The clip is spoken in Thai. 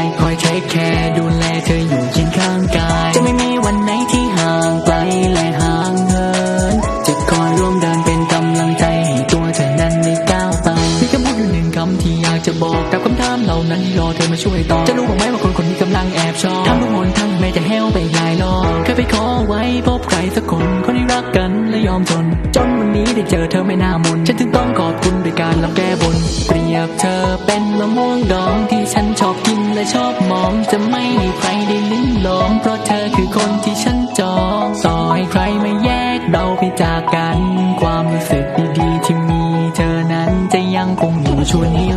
ย เหล่านั้นรอเธอมาช่วยต่อจะรู้บ้างไหมว่าคนคนนี้กำลังแอบชอบทำทุกหนทั้งแม้จะแห้วไปหลายรอบเคยไปขอไว้พบใครสักคนคนที่รักกันและยอมทนจนวันนี้ได้เจอเธอไม่น่ามนฉันถึงต้องขอบคุณด้วยการรับแก้บนเปรียบเธอเป็นมะม่วงดองที่ฉันชอบกินและชอบมองจะไม่ให้ใครได้ลิ้มลองเพราะเธอคือคนที่ฉันจองต่อให้ใครมาแยกเราไปจากกัน ความรู้สึกดีๆที่มีเธอนั้นจะยังคงอยู่ชวนให้